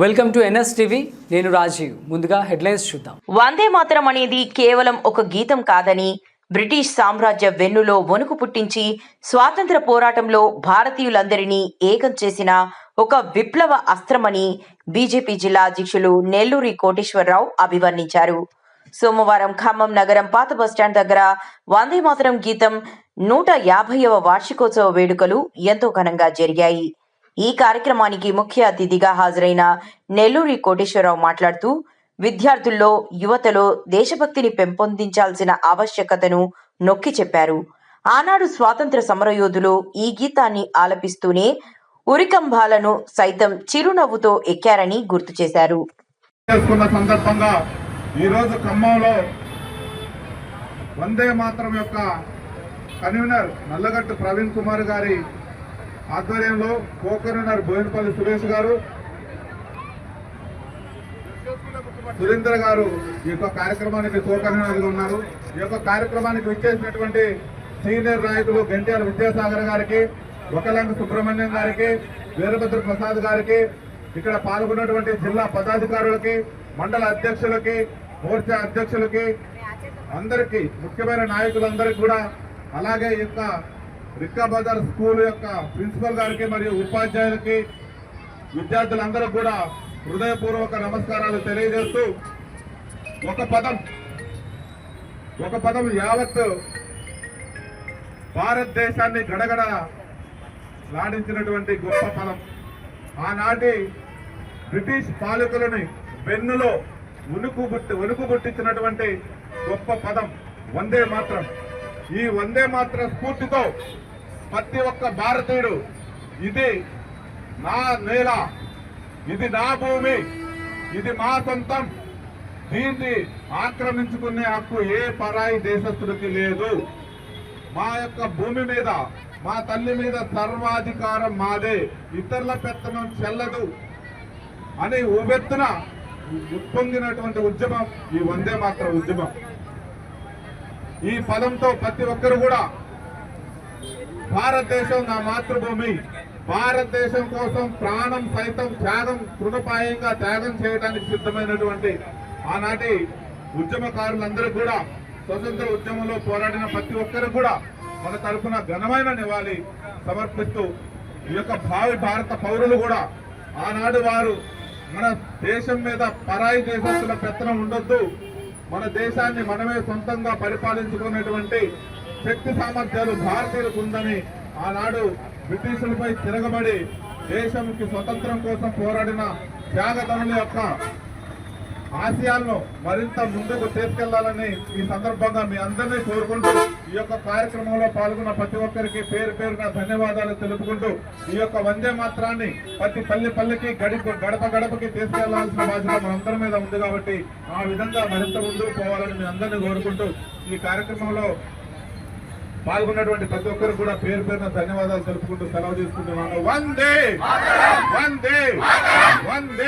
Welcome to NS TV నేను రాజీవ్. ముందుగా headlines చూద్దాం. వందే మాత్రం అనేది కేవలం ఒక గీతం కాదని బ్రిటిష్ సామ్రాజ్య వెన్నులో వణుకు పుట్టించి స్వాతంత్ర పోరాటంలో భారతీయులందరినీ ఏకం చేసిన ఒక విప్లవ అస్త్రమని బీజేపీ జిల్లా అధ్యక్షులు నెల్లూరి కోటేశ్వరరావు అభివర్ణించారు. సోమవారం ఖమ్మం నగరం పాత బస్టాండ్ దగ్గర వందే మాతరం గీతం నూట యాభైవ వార్షికోత్సవ వేడుకలు ఎంతో ఘనంగా జరిగాయి. ఈ కార్యక్రమానికి ముఖ్య అతిథిగా హాజరైన నెల్లూరి కోటేశ్వరరావు మాట్లాడుతూ విద్యార్థుల్లో యువతలో దేశభక్తిని పెంపొందించాల్సిన ఆవశ్యకతను నొక్కి చెప్పారు. ఆనాడు స్వాతంత్ర సమరయోధులు ఈ గీతాన్ని ఆలపిస్తూనే ఉరికంబాలను సైతం చిరునవ్వుతో ఎక్కారని గుర్తు చేశారు. చేసుకున్న సందర్భంగా ఈరోజు ఖమ్మంలో వందే మాత్రం యొక్క కన్వీనర్ నల్లగట్టు ప్రవీణ్ కుమార్ గారి ఆధ్వర్యంలో కో బోయినపల్లి సురేష్ గారు సురేంద్ర గారు ఈ యొక్క కార్యక్రమానికి కో ఉన్నారు. ఈ యొక్క కార్యక్రమానికి విచ్చేసినటువంటి సీనియర్ నాయకులు గంట్యాల విద్యాసాగర్ గారికి ఒకలంక సుబ్రహ్మణ్యం గారికి వీరభద్ర ప్రసాద్ గారికి ఇక్కడ పాల్గొన్నటువంటి జిల్లా పదాధికారులకి మండల అధ్యక్షులకి మోర్చా అధ్యక్షులకి అందరికీ ముఖ్యమైన నాయకులందరికీ కూడా అలాగే ఈ యొక్క రిక్కాబజార్ స్కూల్ యొక్క ప్రిన్సిపల్ గారికి మరియు ఉపాధ్యాయులకి విద్యార్థులందరూ కూడా హృదయపూర్వక నమస్కారాలు తెలియజేస్తూ ఒక పదం ఒక పదం యావత్ భారతదేశాన్ని గడగడ లాడించినటువంటి గొప్ప పదం. ఆనాటి బ్రిటిష్ పాలకులని వెన్నులో ఉనుకు బుట్టి ఉనుకు బుట్టించినటువంటి గొప్ప పదం వందే మాత్రం. ఈ వందే మాత్ర స్ఫూర్తితో ప్రతి ఒక్క భారతీయుడు ఇది నా నేల ఇది నా భూమి ఇది మా సొంతం. దీన్ని ఆక్రమించుకునే హక్కు ఏ పరాయి దేశస్తుడికి లేదు. మా యొక్క భూమి మీద మా తల్లి మీద సర్వాధికారం మాదే. ఇతరుల పెత్తనం చెల్లదు అని ఉవ్వెత్తున ఉప్పొంగినటువంటి ఉద్యమం ఈ వందే మాత్ర ఉద్యమం. ఈ పదంతో ప్రతి ఒక్కరు కూడా భారతదేశం నా మాతృభూమి. భారతదేశం కోసం ప్రాణం సైతం త్యాగం తృణపాయంగా త్యాగం చేయడానికి సిద్ధమైనటువంటి ఆనాటి ఉద్యమకారులందరూ కూడా స్వతంత్ర ఉద్యమంలో పోరాడిన ప్రతి ఒక్కరు కూడా మన తరఫున ఘనమైన నివాళి సమర్పిస్తూ ఈ యొక్క భావి భారత పౌరులు కూడా ఆనాడు వారు మన దేశం మీద పరాయి దేశస్తుల పెత్తనం ఉండొద్దు. మన దేశాన్ని మనమే సొంతంగా పరిపాలించుకునేటువంటి శక్తి సామర్థ్యాలు భారతీయులకు ఉందని ఆనాడు బ్రిటిషులపై తిరగబడి దేశంకి స్వతంత్రం కోసం పోరాడిన త్యాగతనుల యొక్క ఆశయాలను మరింత ముందుకు తీసుకెళ్ళాలని ఈ సందర్భంగా మీ అందరినీ కోరుకుంటూ ఈ యొక్క కార్యక్రమంలో పాల్గొన్న ప్రతి ఒక్కరికి పేరు పేరున ధన్యవాదాలు తెలుపుకుంటూ ఈ యొక్క వందే మాత్రాన్ని ప్రతి పల్లె పల్లెకి గడిప గడప గడపకి తీసుకెళ్ళాల్సిన బాధ్యత మనందరి మీద ఉంది కాబట్టి ఆ విధంగా మరింత ముందుకు పోవాలని మీ అందరినీ కోరుకుంటూ ఈ కార్యక్రమంలో పాల్గొన్నటువంటి ప్రతి ఒక్కరు కూడా పేరు పేరున ధన్యవాదాలు తెలుపుకుంటూ సెలవు తీసుకుంటున్నాను. వందే! వందే! వందే!